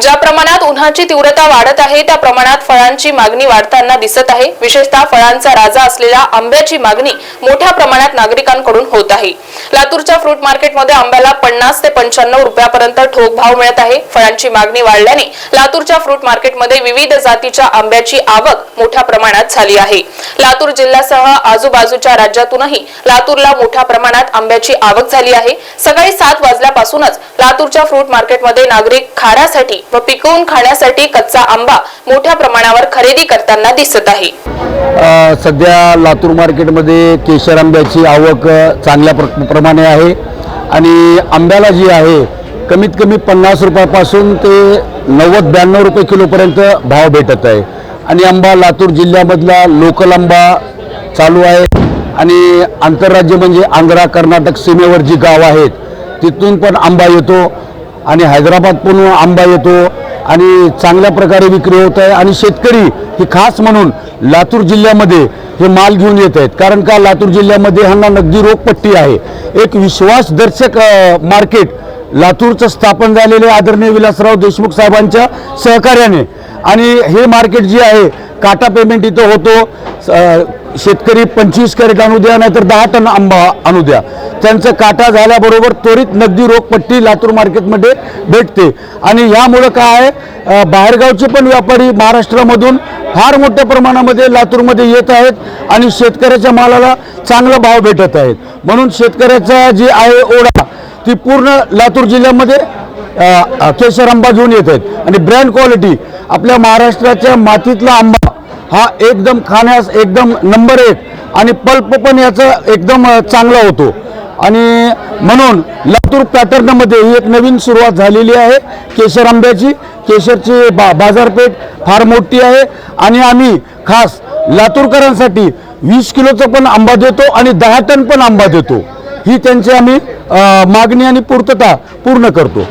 ज्या प्रमाणात उन्हाची तीव्रता वाढत आहे त्या प्रमाणात फळांची मागणी वाढताना दिसत आहे. विशेषतः फळांचा राजा असलेल्या आंब्याची मागणी मोठ्या प्रमाणात नागरिकांकडून होत आहे. लातूरच्या फ्रूट मार्केटमध्ये आंब्याला पन्नास ते पंच्याण्णव रुपयापर्यंत ठोक भाव मिळत आहे. फळांची मागणी वाढल्याने लातूरच्या फ्रूट मार्केटमध्ये विविध जातीच्या आंब्याची आवक मोठ्या प्रमाणात झाली आहे. लातूर जिल्ह्यासह आजूबाजूच्या राज्यातूनही लातूरला मोठ्या प्रमाणात आंब्याची आवक झाली आहे. सकाळी सात वाजल्यापासूनच लातूरच्या फ्रूट मार्केटमध्ये नागरिक खाण्यासाठी व पिकवून खाण्यासाठी कच्चा आंबा मोठ्या प्रमाणावर खरेदी करताना दिसत आहे. सध्या लातूर मार्केटमध्ये केशर आंब्याची आवक चांगल्या प्र प्रमाणे आहे. आणि आंब्याला जी आहे कमीत कमी पन्नास रुपयापासून ते नव्वद ब्याण्णव रुपये किलोपर्यंत भाव भेटत आहे. आणि आंबा लातूर जिल्ह्यामधला लोकल आंबा चालू आहे. आणि आंतरराज्य म्हणजे आंध्रा कर्नाटक सीमेवर जी गाव आहेत तिथून पण आंबा येतो आणि हैदराबाद पण आंबा येतो आणि चांगल्या प्रकारे विक्री होत आहे. आणि शेतकरी हे खास म्हणून लातूर जिल्ह्यामध्ये हे माल घेऊन येत आहेत. कारण का लातूर जिल्ह्यामध्ये ह्यांना नगदी रोगपट्टी आहे. एक विश्वासदर्शक मार्केट लातूरचं स्थापन झालेले आदरणीय विलासराव देशमुख साहेबांच्या सहकार्याने. आणि हे मार्केट जे आहे काटा पेमेंट इथं होतो. शेतकरी पंचवीस कॅरेट आणू द्या नाहीतर दहा टन आंबा आणू द्या. त्यांचं काटा झाल्याबरोबर त्वरित नगदी रोखपट्टी लातूर मार्केटमध्ये भेटते. आणि ह्यामुळं काय आहे? बाहेरगावचे पण व्यापारी महाराष्ट्रामधून फार मोठ्या प्रमाणामध्ये लातूरमध्ये येत आहेत आणि शेतकऱ्याच्या मालाला चांगला भाव भेटत आहेत. म्हणून शेतकऱ्याचा जी आहे ओढा ती पूर्ण लातूर जिल्ह्यामध्ये केशर आंबा घेऊन येत आहेत. आणि ब्रँड क्वालिटी आपल्या महाराष्ट्राच्या मातीतला आंबा हा एकदम खाण्यास एकदम नंबर एक आणि पल्प पण याचा एकदम चांगला होतो. आणि म्हणून लातूर पॅटर्नमध्ये ही एक नवीन सुरुवात झालेली आहे केशर आंब्याची. केशरची बा बाजारपेठ फार मोठी आहे. आणि आम्ही खास लातूरकरांसाठी वीस किलोचा पण आंबा देतो आणि दहा टन पण आंबा देतो. ही त्यांची आम्ही मागणी आणि पूर्तता पूर्ण करतो.